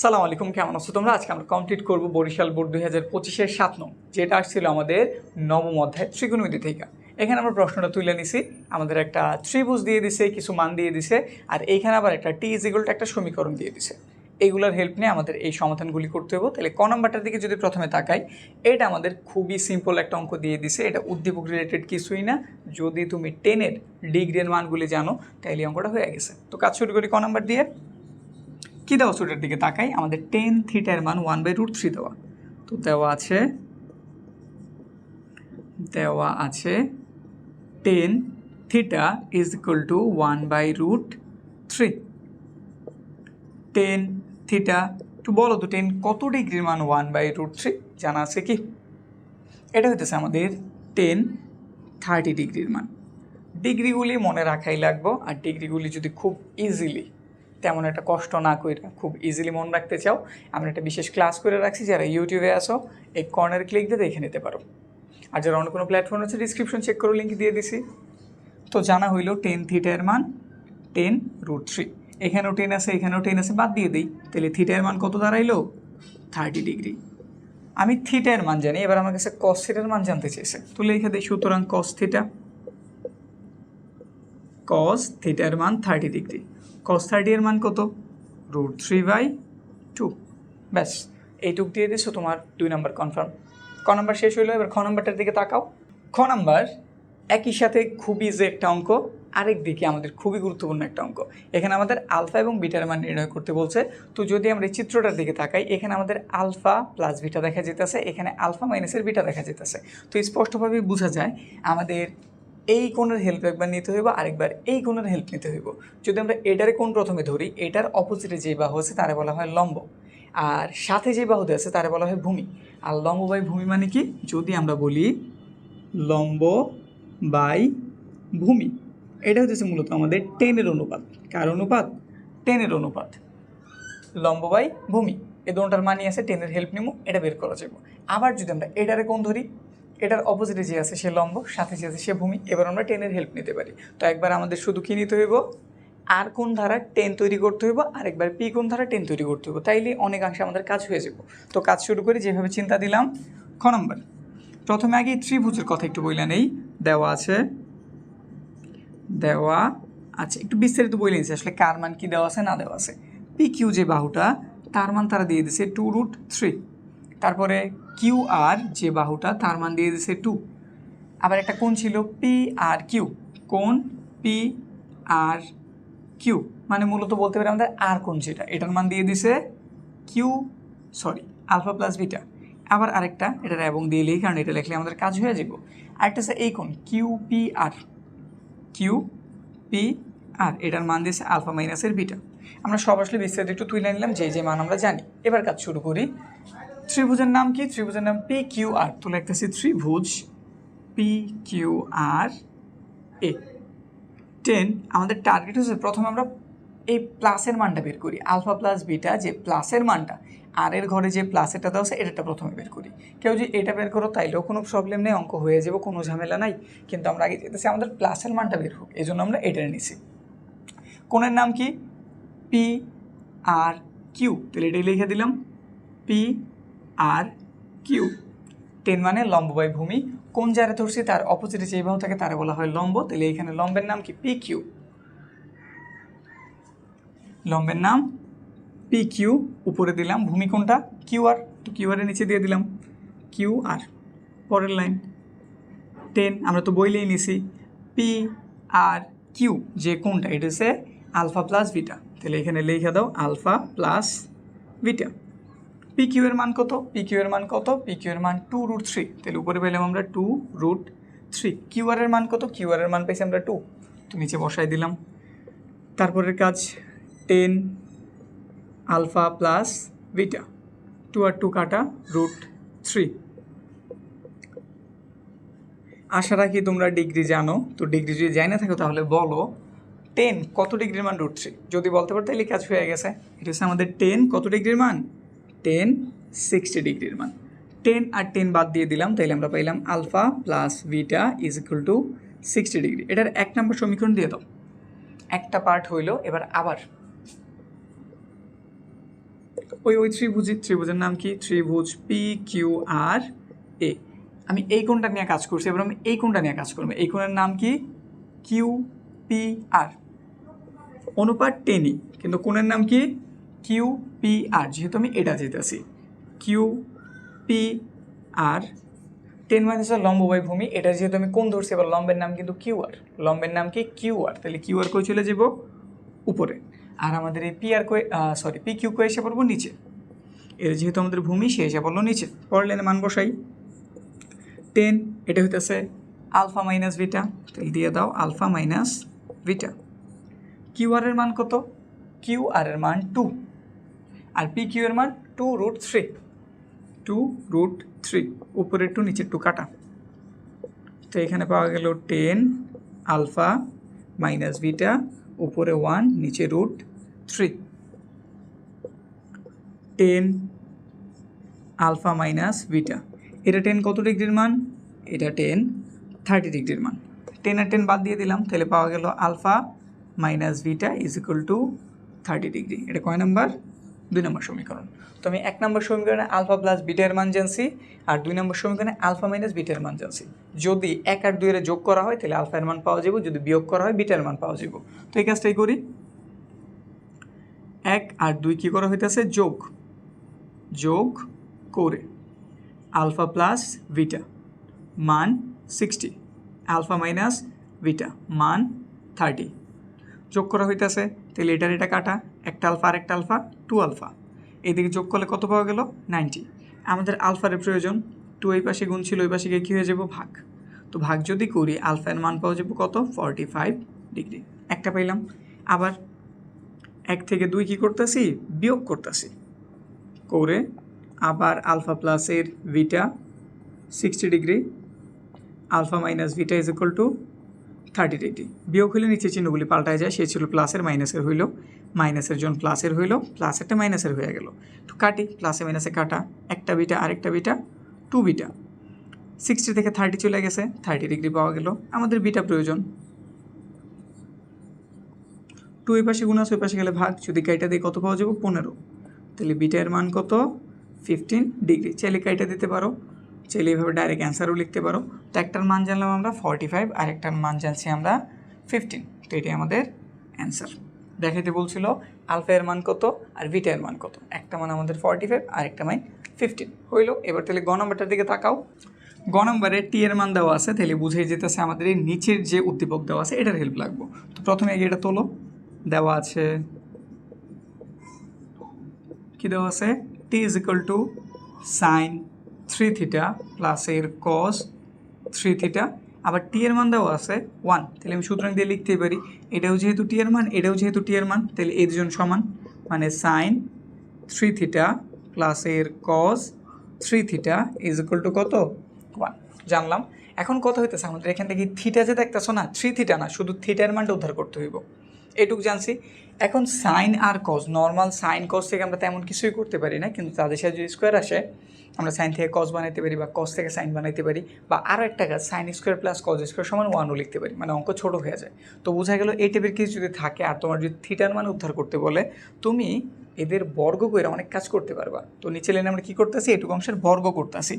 সালাম আলাইকুম, কেমন আছো তোমরা? আজকে আমরা কমপ্লিট করব বরিশাল বোর্ড দুই হাজার পঁচিশের সাত নং, যেটা আসছিল আমাদের নবম অধ্যায় ত্রিকোণমিতি থেকে। এখানে আমরা প্রশ্নটা তুলে নিছি, আমাদের একটা ত্রিভুজ দিয়ে দিছে, কিছু মান দিয়ে দিছে, আর এইখানে আবার একটা টি ইজ ইকুয়াল একটা সমীকরণ দিয়ে দিছে। এইগুলোর হেল্প নিয়ে আমাদের এই সমাধানগুলি করতে হবে। তাহলে ক নাম্বারটার দিকে যদি প্রথমে তাকাই, এটা আমাদের খুবই সিম্পল একটা অঙ্ক দিয়ে দিছে, এটা উদ্দীপক রিলেটেড কিছুই না। যদি তুমি টেনের ডিগ্রির মানগুলি জানো, তাহলে অঙ্কটা হয়ে গেছে। তো কাজ শুরু করি ক নাম্বার দিয়ে। কী দেওয়া স্টুডেন্টের দিকে? তাকাই। আমাদের টেন থিটার মান ওয়ান বাই রুট থ্রি দেওয়া। তো দেওয়া আছে দেওয়া আছে tan theta is equal to one by root three tan theta একটু বলো তো টেন কত ডিগ্রির মান ওয়ান বাই রুট থ্রি জানা আছে কি? এটা হইতেছে আমাদের টেন থার্টি ডিগ্রির মান। ডিগ্রিগুলি মনে রাখাই লাগবো, আর ডিগ্রিগুলি যদি খুব ইজিলি তেমন একটা কষ্ট না করে খুব ইজিলি মনে রাখতে চাও আমরা একটা বিশেষ ক্লাস করে রাখছি, যারা ইউটিউবে আসো এই কর্নার ক্লিক দিয়ে দেখে নিতে পারো। আর যারা অন্য কোনো প্ল্যাটফর্ম আছে ডিসক্রিপশন চেক করে লিঙ্ক দিয়ে দিছি। তো জানা হইল টেন থিটার মান টেন রুট থ্রি এখানেও টেন আছে, এখানেও টেন আছে, বাদ দিয়ে দিই। তাহলে থিটার মান কত দাঁড়াইলো? থার্টি ডিগ্রি আমি থিটার মান জানি, এবার আমার কাছে কস থিটার মান জানতে চেয়েছে তো লিখে দিই সুতরাং কস থিটা কস থিটার মান থার্টি ডিগ্রি কস থার্টি এর মান কত? রুট থ্রি বাই টু ব্যাস, এইটুক দিয়ে দিছো তোমার দুই নাম্বার কনফার্ম ক নাম্বার শেষ হইল, এবার খ নাম্বারটার দিকে তাকাও। খ নাম্বার একই সাথে খুবই যে একটা অঙ্ক, আরেক দিকে আমাদের খুবই গুরুত্বপূর্ণ একটা অঙ্ক। এখানে আমাদের আলফা এবং বিটার মান নির্ণয় করতে বলছে। তো যদি আমরা এই চিত্রটার দিকে তাকাই, এখানে আমাদের আলফা প্লাস বিটা দেখা যেতেছে, এখানে আলফা মাইনাসের বিটা দেখা যেতেছে। তো স্পষ্টভাবে বোঝা যায়, আমাদের এই কোণের হেল্প একবার নিতে হইব, আরেকবার এই কোণের হেল্প নিতে হইব। যদি আমরা এটারে কোণ প্রথমে ধরি, এটার অপোজিটে যে বাহু আছে তারে বলা হয় লম্ব। আর সাথে যে বাহুতে আছে তারে বলা হয় ভূমি। আর লম্ব বাই ভূমি মানে কি? যদি আমরা বলি লম্ব বাই ভূমি, এটা হচ্ছে মূলত আমাদের টেনের অনুপাত। কার অনুপাত? টেনের অনুপাত। লম্ব বাই ভূমি। এই দোনটার মানি আছে, টেনের হেল্প নিব এটা বের করা যাবে আবার যদি আমরা এটারে কোণ ধরি এটার অপোজিটে যে আছে, সে লম্ব, সাথে যে আছে, সে ভূমি। এবার আমরা টেনের হেল্প নিতে পারি। তো একবার আমাদের শুধু কী নিতে হইব? আর কোন ধারা টেন তৈরি করতে হইব আর একবার পি কোন ধারা টেন তৈরি করতে হইব। তাইলে অনেকাংশে আমাদের কাজ হয়ে যাব। তো কাজ শুরু করি, যেভাবে চিন্তা দিলাম, খ নম্বর। প্রথমে আগে ত্রিভুজের কথা একটু বললেন এই দেওয়া আছে, দেওয়া আচ্ছা একটু বিস্তারিত বলে নিচ্ছি আসলে কার মান কি দেওয়া আছে, না দেওয়া আছে। পি কিউ যে বাহুটা, তার মান তারা দিয়ে দিছে টু রুট থ্রি তারপরে কিউ আর যে বাহুটা, তার মান দিয়ে দিছে টু আবার একটা কোণ ছিল পি আর কিউ। কোণ পি আর কিউ। মানে মূলত বলতে পারি আমাদের আর কোণ যেটা। এটার মান দিয়ে দিছে Q sorry alpha plus beta. আবার আরেকটা এটার এবং দিয়ে লিখি, কারণ এটা লিখলে আমাদের কাজ হয়ে যাব। আরেকটা আছে এই কোণ, Q P R. Q P R, এটার মান দিয়েছে আলফা মাইনাসের বিটা। আমরা সব আসলে বিস্তারিত একটু তুলে নিলাম, যে যে মান আমরা জানি। এবার কাজ শুরু করি ত্রিভুজের নাম কি? ত্রিভুজের নাম পি কিউ আর তো লিখতেছি ত্রিভুজ পি কিউ আর এ টেন আমাদের টার্গেট হচ্ছে প্রথমে আমরা এই প্লাসের মানটা বের করি। আলফা প্লাস বিটা যে প্লাসের মানটা আর এর ঘরে যে প্লাসেরটা দেওয়া আছে এটা প্রথমে বের করি। কেউ যদি এটা বের করো, তাইলেও কোনো প্রবলেম নেই, অঙ্ক হয়ে যাবে, কোনো ঝামেলা নাই। কিন্তু আমরা আগে যেতেছি আমাদের প্লাসের মানটা বের হোক এই জন্য আমরা এটা নিছি। কোণের নাম কি? পি আর কিউ তাহলে এটাই লিখে দিলাম। P R Q. টেন মানে লম্ব বাই ভূমি। কোন যারা ধরছি? তার অপোজিটে যে বাহু থাকে তারা বলা হয় লম্ব তাহলে এখানে লম্বের নাম কি? পি কিউ লম্বের নাম পি কিউ উপরে দিলাম ভূমি কোনটা? কিউ আর তো কিউ আরের নিচে দিয়ে দিলাম কিউ আর পরের লাইন। টেন, আমরা তো বইলেই নিছি। পি আর কিউ যে কোনটা, এটা হচ্ছে আলফা প্লাস বিটা। তাহলে এখানে লিখে দাও alpha plus beta. P Q এর মান কত? পি কিউ এর মান কত? পি কিউ এর মান টু রুট থ্রি তাহলে উপরে পেলাম আমরা two root three Q R এর মান কত? কিউ আর এর মান পেয়েছি আমরা টু তো নিচে বসাই দিলাম। তারপরের কাজ tan alpha plus beta two আর টু কাটা রুট থ্রি আশা রাখি তোমরা ডিগ্রি জানো। তো ডিগ্রি যদি জানি না থাকো তাহলে বলো টেন কত ডিগ্রির মান রুট থ্রি যদি বলতে পারো তাহলে কাজ হয়ে গেছে। এটা হচ্ছে আমাদের টেন কত ডিগ্রির মান? টেন সিক্সটি ডিগ্রির মান। টেন আর টেন বাদ দিয়ে দিলাম, তাইলে আমরা পাইলাম alpha plus beta is equal to sixty degree এটার এক নম্বর সমীকরণ দিয়ে দাও। একটা পার্ট হইল, এবার আবার। ওই ওই ত্রিভুজের ত্রিভুজের নাম কি? ত্রিভুজ পি কিউ আর এ আমি এই কোণটা নিয়ে কাজ করছি, এবার আমি এই কোণটা নিয়ে কাজ করব। এই কোণের নাম কি? কিউ পি আর অনুপাত টেনই কিন্তু কোণের নাম কি? কিউ পি আর, যেহেতু আমি এটা যেতেছি Q P R tan minus লম্ব বাই ভূমি এটা যেহেতু আমি কোন ধরছি, এবার লম্বের নাম কিন্তু কিউ আর লম্বের নাম কি কিউ আর তাহলে কিউ আর কই চলে যাব? উপরে। আর আমাদের এই পি আর কয়ে সরি পি কিউ কয়ে এসে পড়ব? নিচে। এর যেহেতু আমাদের ভূমি, সে এসে পড়ল নিচে। পরের মান বসাই। টেন এটা হইতেছে আলফা মাইনাস ভিটা তাহলে দিয়ে দাও alpha minus beta Q R এর মান কত? কিউ আর এর মান টু আর পি কিউ এর মান two root three two root three উপরে টু নিচে টু কাটা। তো এখানে পাওয়া গেল টেন আলফা মাইনাস ভিটা উপরে ওয়ান নিচে root three tan alpha minus beta এটা টেন কত ডিগ্রির মান? এটা টেন থার্টি ডিগ্রির মান। টেন আর টেন বাদ দিয়ে দিলাম, তাহলে পাওয়া গেল alpha minus beta is equal to thirty degree. এটা কয় নাম্বার? দুই নম্বর সমীকরণ। তো আমি এক নম্বর সমীকরণে আলফা প্লাস বিটার মান জানছি, আর দুই নম্বর সমীকরণে আলফা মাইনাস বিটার মান জানছি। যদি এক আর দুইয়ের যোগ করা হয়, তাহলে আলফার মান পাওয়া যাবে, যদি বিয়োগ করা হয় বিটার মান পাওয়া যাবে। তো এই কাজটাই করি। এক আর দুই কী করা হইতেছে? যোগ। যোগ করে আলফা প্লাস ভিটা মান সিক্সটি, আলফা মাইনাস ভিটা মান থার্টি। যোগ করা হইতেছে, তাহলে এটার এটা কাটা, একটা আলফা আর একটা আলফা। Two alpha. এইদিকে যোগ করলে কত পাওয়া গেল? নাইনটি। আমাদের আলফারের প্রয়োজন, টু এই পাশে গুণ ছিল, ওই পাশে গিয়ে কী হয়ে যাব? ভাগ। তো ভাগ যদি করি আলফার মান পাওয়া যাবে কত? Forty five degree. একটা পাইলাম। আবার এক থেকে দুই কী করতেছি? বিয়োগ করতেছি। করে আবার আলফা প্লাসের beta sixty degree, alpha minus beta is equal to thirty degree বিয়োগ হইলে নিচে চিহ্নগুলি পাল্টায় যায়, সে ছিল প্লাসের মাইনাসের হইল। মাইনাসের জন প্লাসের হইল, প্লাসেরটা মাইনাসের হয়ে গেল। একটু কাটি, প্লাসে মাইনাসে কাটা, একটা বিটা, আরেকটা বিটা টু বিটা। সিক্সটি থেকে থার্টি চলে গেছে থার্টি ডিগ্রি পাওয়া গেল, আমাদের বিটা প্রয়োজন। টু এই পাশে গুণ আছে, ওই পাশে গেলে ভাগ, যদি কাইটা দিয়ে কত পাওয়া যাবে? পনেরো। তাহলে বিটার মান কত? ফিফটিন ডিগ্রি চাইলে কাইটা দিতে পারো, চাইলে এইভাবে ডাইরেক্ট অ্যান্সারও লিখতে পারো। তো একটার মান জানলাম আমরা ফর্টি ফাইভ আর একটার মান জানছি আমরা ফিফটিন তো এটাই আমাদের অ্যান্সার দেখাইতে বলছিল, আলফা এর মান কত আর বিটা এর মান কত? একটা মান আমাদের ফর্টি ফাইভ আর একটা মান ফিফটিন হইল, এবার তাহলে গ নম্বরটার দিকে তাকাও। গ নম্বরে টি এর মান দেওয়া আছে, তাহলে বুঝেই যেতেছে আমাদের এই নিচের যে উদ্দীপক দেওয়া আছে, এটার হেল্প লাগবো। তো প্রথমে আগে এটা তোলো। দেওয়া আছে, কি দেওয়া আছে? T is equal to sine three theta প্লাসের কস থ্রি থিটা আবার টি এর মান দেওয়া আছে ওয়ান তাহলে আমি সুতরাং দিয়ে লিখতেই পারি, এটাও যেহেতু টি এর মান, এটাও যেহেতু টি এর মান, তাহলে এই দুজন সমান মানে সাইন থ্রি থিটা প্লাসের cos three theta is equal to কত? ওয়ান জানলাম। এখন কথা হইতেছে আমাদের এখান থেকে থিটা যে দেখতেছো না থ্রি থিটা না, শুধু থিটার মানটা উদ্ধার করতে হইব। এটুক জানছি। এখন সাইন আর কজ নর্মাল সাইন কজ থেকে আমরা তেমন কিছুই করতে পারি না, কিন্তু তাদের সাথে যদি স্কোয়ার আসে, আমরা সাইন থেকে কজ বানাইতে পারি বা কজ থেকে সাইন বানাইতে পারি বা আরও একটা কাজ sine square plus cos square সমান ওয়ানও লিখতে পারি মানে অঙ্ক ছোটো হয়ে যায়। তো বোঝা গেল এই টাইপের কিছু যদি থাকে আর তোমার যদি থিটার মান উদ্ধার করতে বলে, তুমি এদের বর্গ করে অনেক কাজ করতে পারবা। তো নিচের লাইনে আমরা কী করতেছি? এটুকু অংশের বর্গ করতেছি।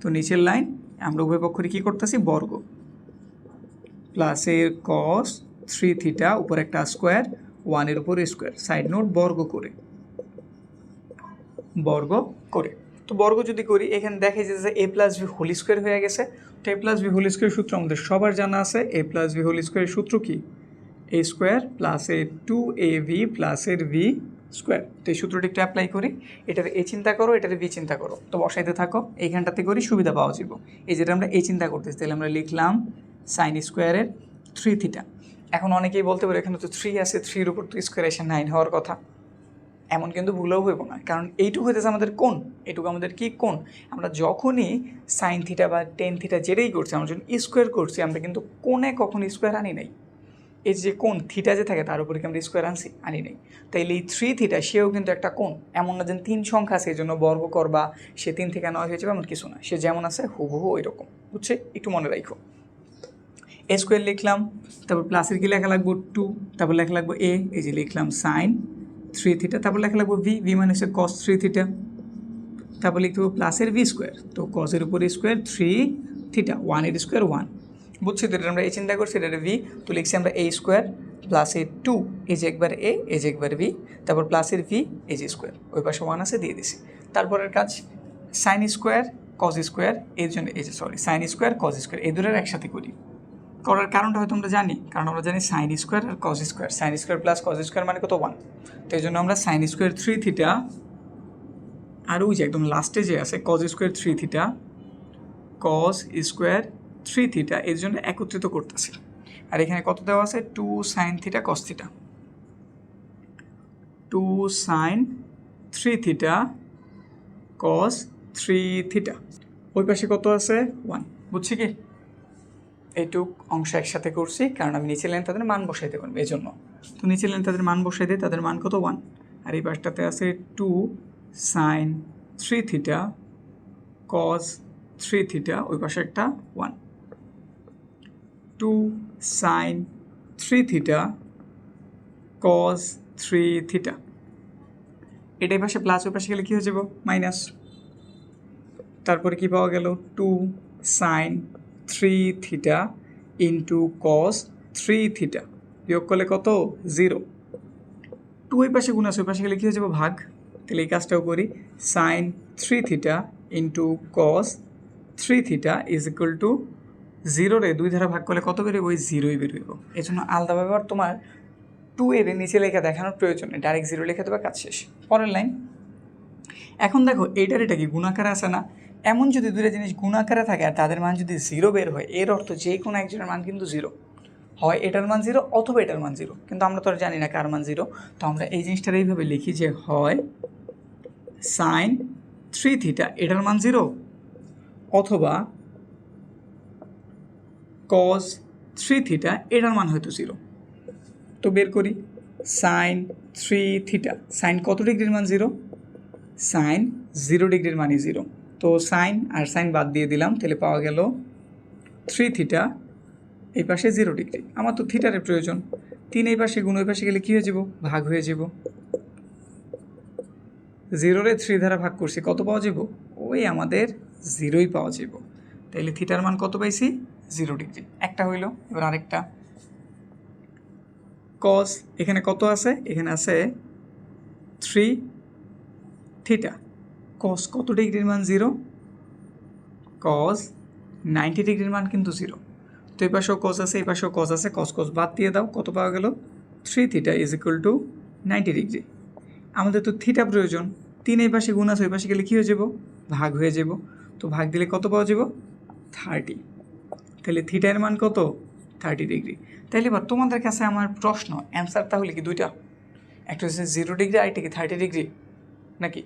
তো নিচের লাইন আমরা উভয় পক্ষরে কী করতেছি? বর্গ। প্লাসের কস থ্রি থিটা উপর একটা স্কোয়ার ওয়ানের উপর স্কোয়ার সাইড নোট বর্গ করে। বর্গ করে। তো বর্গ যদি করি, এখানে দেখা যে a plus b whole square হয়ে গেছে। তো a plus b whole square সূত্র আমাদের সবার জানা আছে। এ প্লাস ভি হোল স্কোয়ারের সূত্র কি? A square plus a two a b প্লাসের ভি স্কোয়ার তো এই সূত্রটি একটু অ্যাপ্লাই করি। এটার এ চিন্তা করো, এটার ভি চিন্তা করো। তো বসাইতে থাকো। এইখানটাতে করি, সুবিধা পাওয়া যাব। এই যেটা আমরা এই চিন্তা করতেছি, তাহলে আমরা লিখলাম সাইন স্কোয়ারের থ্রি থিটা এখন অনেকেই বলতে পারে, এখানে তো থ্রি আছে থ্রির উপর তো স্কোয়ার এসে নাইন হওয়ার কথা। এমন কিন্তু ভুলেও হইব না কারণ এইটুকু হইতেছে আমাদের কোন এটুকু আমাদের কি কোন আমরা যখনই সাইন থিটা বা টেন থিটা যেটাই করছি, আমরা যখন স্কোয়ার করছি, আমরা কিন্তু কোণে কখন স্কোয়ার আনি নাই। এই যে কোন থিটা যে থাকে, তার উপরে কি আমরা স্কোয়ার আনছি? আনি নাই। তাইলে এই থ্রি থিটা সেও কিন্তু একটা কোন এমন না যেন তিন সংখ্যা আছে জন্য বর্গ করবা সে তিন থেকে নয় হয়ে যাবে, এমন কিছু না। সে যেমন আছে, হুবহু ওই রকম বুঝছে? একটু মনে রাখো এ স্কোয়ার লিখলাম, তারপর প্লাসের কি লেখা লাগবো? টু তারপর লেখা লাগবো এ এই যে লিখলাম সাইন থ্রি থিটা তারপর লেখা লাগবো ভি ভি মানে হচ্ছে কস থ্রি থিটা তারপর লিখতে হবে প্লাসের ভি স্কোয়ার তো কসের উপর স্কোয়ার থ্রি থিটা ওয়ানের স্কোয়ার ওয়ান বুঝছি তো এটা আমরা এই চিন্তা করছি, এটা ভি তো লিখছি আমরা এ স্কোয়ার প্লাসের টু এজ একবার এ এজ একবার ভি তারপর প্লাসের ভি এজ স্কোয়ার ওই পাশে ওয়ান আছে, দিয়ে দিছি। তারপরের কাজ সাইন স্কোয়ার কজ স্কোয়ার এর জন্য, এই যে sorry sine square cos square এই দুটোর একসাথে করি। করার কারণটা হয়তো আমরা জানি। কারণ আমরা জানি সাইন স্কোয়ার আর cos square sine square plus cos square মানে কত ওয়ান তো এই জন্য আমরা সাইন স্কোয়ার থ্রি থিটা আর ওই যে একদম লাস্টে যে আছে cos square three theta cos square three theta এর জন্য একত্রিত করতেছি। আর এখানে কত দেওয়া আছে? Two sine theta cos theta two sine three theta cos three theta ওই পাশে কত আছে? ওয়ান বুঝছি কি? এইটুক অংশ একসাথে করছি, কারণ আমি নিচে লাইন তাদের মান বসাইতে পারব এই জন্য তো নিচে লাইন তাদের মান বসাই দিই, তাদের মান কত? ওয়ান আর এই পাশটাতে আছে two sine three theta cos three theta ওই পাশে একটা one two sine three theta cos three theta এটাই পাশে প্লাস ওই পাশে গেলে কী হয়ে যাব? মাইনাস তারপরে কি পাওয়া গেল? Two sine three theta into cos three theta. বিয়োগ করলে কত? জিরো। টু ওই পাশে গুণ ওই পাশে গেলে কী হয়ে যাবে? ভাগ। তাহলে এই কাজটাও করি। Sine three theta into cos three theta is equal to জিরোরে দুই ধারা ভাগ করলে কত বেরোবে ওই জিরোই বেরোইব এই জন্য আলাদাভাবে আর তোমার টু এর নিচে লেখা দেখানোর প্রয়োজন নেই। ডাইরেক্ট জিরো লেখা দেবে, কাজ শেষ। পরের লাইন। এখন দেখো, এইটার এটা কি? গুণাকারে আছে না? এমন যদি দুটো জিনিস গুণাকারে থাকে আর তাদের মান যদি জিরো বের হয়, এর অর্থ যে কোনো একজনের মান কিন্তু জিরো হয় এটার মান জিরো অথবা এটার মান জিরো কিন্তু আমরা তো আর জানি না কার মান জিরো তো আমরা এই জিনিসটার এইভাবে লিখি যে হয় সাইন থ্রি থিটা এটার মান জিরো অথবা কজ থ্রি থিটা এটার মান হয়তো জিরো তো বের করি সাইন থ্রি থিটা সাইন কত ডিগ্রির মান জিরো সাইন জিরো ডিগ্রির মানই জিরো তো সাইন, আর সাইন বাদ দিয়ে দিলাম, তাহলে পাওয়া গেল থ্রি থিটা, এই পাশে জিরো ডিগ্রি। আমার তো থিটারের প্রয়োজন। তিন এই পাশে গুণ ওই পাশে গেলে কী হয়ে যাব? ভাগ হয়ে যাব। জিরোরে থ্রি দ্বারা ভাগ করছি, কত পাওয়া যাব? ওই আমাদের জিরোই পাওয়া যাব। তাইলে থিটার মান কত পাইছি? Zero degree. একটা হইল, এবার আরেকটা। কস এখানে কত আছে? এখানে আছে থ্রি থিটা। কস কত ডিগ্রির মান? জিরো কস নাইনটি ডিগ্রির মান কিন্তু জিরো তো এই পাশেও কস আছে, এই পাশেও কস আছে। কস কস বাদ দিয়ে দাও, কত পাওয়া গেল? Three theta is equal to ninety degree আমাদের তো থিটা প্রয়োজন। তিন এই পাশে গুণ আছে, ওই পাশে গেলে কী হয়ে যাব? ভাগ হয়ে যাব। তো ভাগ দিলে কত পাওয়া যাব? থার্টি তাহলে থিটার মান কত? থার্টি ডিগ্রি তাহলে এবার তোমাদের কাছে আমার প্রশ্ন অ্যান্সার তাহলে কি দুইটা? একটা হচ্ছে জিরো ডিগ্রি আর একটা কি থার্টি ডিগ্রি নাকি?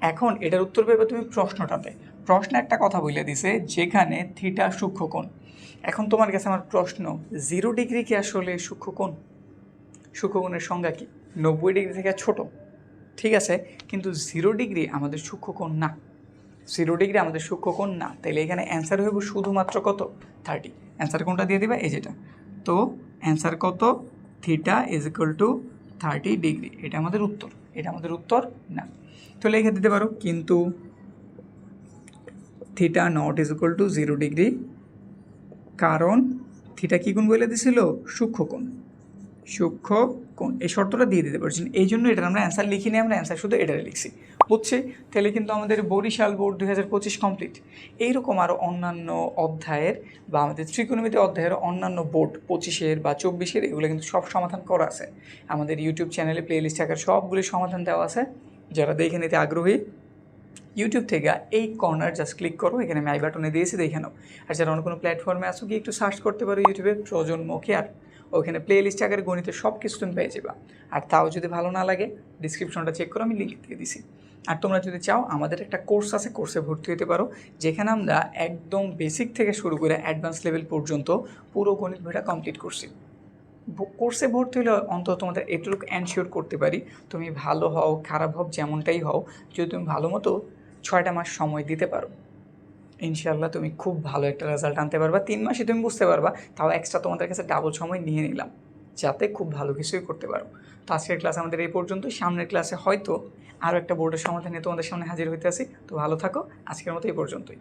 এখন এটার উত্তর পেবে তুমি প্রশ্নটাতে। প্রশ্নে একটা কথা বলে দিছে, যেখানে থিটা সূক্ষ্মকোণ। এখন তোমার কাছে আমার প্রশ্ন, জিরো ডিগ্রি কি আসলে সূক্ষ্মকোণ? সূক্ষ্মকোণের সংজ্ঞা কি? নব্বই ডিগ্রি থেকে ছোট। ঠিক আছে, কিন্তু জিরো ডিগ্রি আমাদের সূক্ষ্মকোণ না। জিরো ডিগ্রি আমাদের সূক্ষ্মকোণ না। তাহলে এখানে অ্যান্সার হইব শুধুমাত্র কত? থার্টি। অ্যান্সার কোনটা দিয়ে দিবা? এই যেটা। তো অ্যান্সার কত? Theta is equal to thirty degree এটা আমাদের উত্তর, এটা আমাদের উত্তর না। তো লিখে দিতে পারো, কিন্তু theta not is equal to zero degree কারণ থিটা কী গুণ বলে দিছিল? সূক্ষ্মকোণ সূক্ষ্ম কোণ। এই শর্তটা দিয়ে দিতে পারছেন এই জন্য এটার আমরা অ্যান্সার লিখিনি, আমরা অ্যান্সার শুধু এটারে লিখছি। বুঝছে? তাহলে কিন্তু আমাদের বরিশাল বোর্ড দুই হাজার পঁচিশ কমপ্লিট এইরকম আরও অন্যান্য অধ্যায়ের বা আমাদের ত্রিকোণমিতি অধ্যায়ের অন্যান্য বোর্ড পঁচিশের বা চব্বিশের, এগুলো কিন্তু সব সমাধান করা আছে। আমাদের ইউটিউব চ্যানেলে প্লে লিস্ট আকার সবগুলি সমাধান দেওয়া আছে। যারা দেখে নিতে আগ্রহী ইউটিউব থেকে এই কর্নার জাস্ট ক্লিক করো। এখানে আমি আই বাটনে দিয়েছি, দেখে নাও। আর যারা অন্য কোনো প্ল্যাটফর্মে আসো গিয়ে একটু সার্চ করতে পারো ইউটিউবে প্রজন্মকে কেয়ার ওখানে প্লে লিস্ট আকারে গণিতের সব কিছু তুমি পেয়ে যাবা। আর তাও যদি ভালো না লাগে ডিসক্রিপশনটা চেক করো আমি লিঙ্ক দিয়ে দিছি। আর তোমরা যদি চাও, আমাদের একটা কোর্স আছে কোর্সে ভর্তি হতে পারো, যেখানে আমরা একদম বেসিক থেকে শুরু করে অ্যাডভান্স লেভেল পর্যন্ত পুরো গণিত বইটা কমপ্লিট করছি। কোর্সে ভর্তি হলে অন্তত তোমাদের এটুকু অ্যানশিওর করতে পারি, তুমি ভালো হও, খারাপ হও, যেমনটাই হও, যদি তুমি ভালো মতো ছয়টা মাস সময় দিতে পারো। ইনশাল্লাহ তুমি খুব ভালো একটা রেজাল্ট আনতে পারবা। তিন মাসে তুমি বুঝতে পারবা, তাও এক্সট্রা তোমাদের কাছে ডাবল সময় নিয়ে নিলাম, যাতে খুব ভালো কিছুই করতে পারো। তো আজকের ক্লাস আমাদের এই পর্যন্ত, সামনের ক্লাসে হয়তো আরও একটা বোর্ডের সমাধান নিয়ে তোমাদের সামনে হাজির হইতে আসি তো ভালো থাকো, আজকের মতো এই পর্যন্তই।